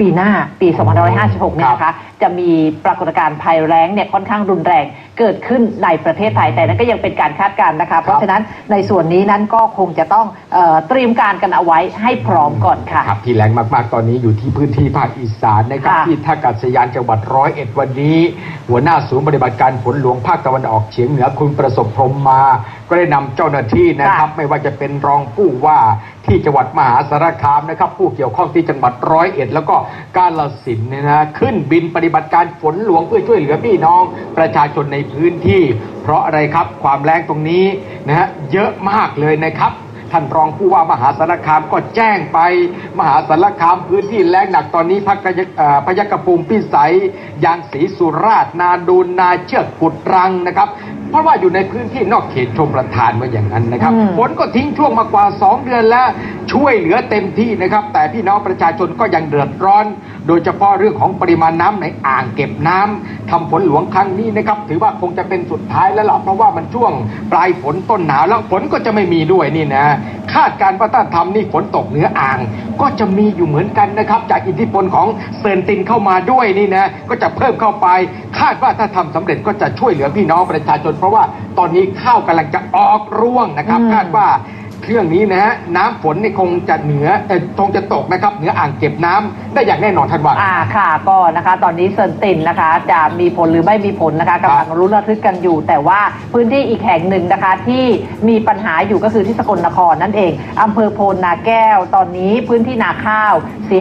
ปีหน้าปี 2556 เนี่ยนะคะ จะมีปรากฏการณ์ภัยแล้งเนี่ยค่อนข้างรุนแรงเกิดขึ้นในประเทศไทย แต่นั้นก็ยังเป็นการคาดการณ์นะคะ เพราะฉะนั้นในส่วนนี้นั้นก็คงจะต้องเออเตรียมการกันเอาไว้ให้พร้อมก่อนค่ะครับที่แรงมากๆ ตอนนี้อยู่ที่พื้นที่ภาคอีสานนะครับค่ะที่ท่าอากาศยานจังหวัดร้อยเอ็ดวันนี้ หัวหน้าศูนย์ปฏิบัติการฝนหลวงภาคตะวันออกเฉียงเหนือคุณประสบพรหมมา ก็ได้นำเจ้าหน้าที่นะครับ ไม่ว่าจะเป็นรองผู้ว่าที่จังหวัดมหาสารคามนะครับ ผู้เกี่ยวข้องที่จังหวัดร้อยเอ็ดแล้วก็กาลสินเนี่ยนะขึ้นบินปฏิบัติการฝนหลวงเพื่อช่วยเหลือพี่น้องประชาชนในพื้นที่ เพราะอะไรครับความแรงตรงนี้นะฮะเยอะมากเลยนะครับท่านรองผู้ว่ามหาสารคามก็แจ้งไปมหาสารคามพื้นที่แล้งหนักตอนนี้พักกะยะเอ่อพยัคฆภูมิพิสัยยางศรีสุราษฎร์นาดูนนาเชือกกุดรังนะครับ เพราะว่าอยู่ในพื้นที่นอกเขตชมประทานมาอย่างนั้นนะครับอืมฝนก็ทิ้งช่วงมากว่า 2 เดือนแล้วช่วยเหลือเต็มที่นะครับ แต่พี่น้องประชาชนก็ยังเดือดร้อน โดยเฉพาะเรื่องของปริมาณน้ำในอ่างเก็บน้ำทำฝนหลวงครั้งนี้นะครับ ถือว่าคงจะเป็นสุดท้ายแล้วล่ะเพราะว่ามันช่วงปลายฝนต้นหนาวแล้วฝนก็จะไม่มีด้วยนี่นะคาดการณ์ว่าถ้าทำนี่ฝนตกเหนืออ่าง ก็จะมีอยู่เหมือนกันนะครับ จากอิทธิพลของเซินตินเข้ามาด้วยนี่นะก็จะเพิ่มเข้าไป คาดว่าถ้าทำสำเร็จก็จะช่วยเหลือพี่น้องประชาชน เพราะว่าตอนนี้ข้าวกำลังจะออกร่วงนะครับอืมคาดว่า เครื่องนี้นะฮะน้ำฝนนี่คงจะเหนือเอ่อคงจะตกนะครับเหนืออ่างเก็บน้ำได้อย่างแน่นอนท่านว่าอ่าค่ะก็นะคะตอนนี้เซินตินนะคะ จะมีผลหรือไม่มีผลนะคะกำลังรุ้นระทึกกันอยู่ แต่ว่าพื้นที่อีกแห่งหนึ่งนะคะ ที่มีปัญหาอยู่ก็คือที่สกลนครนั่นเองอำเภอโพนนาแก้ว ตอนนี้พื้นที่นาข้าวเสีย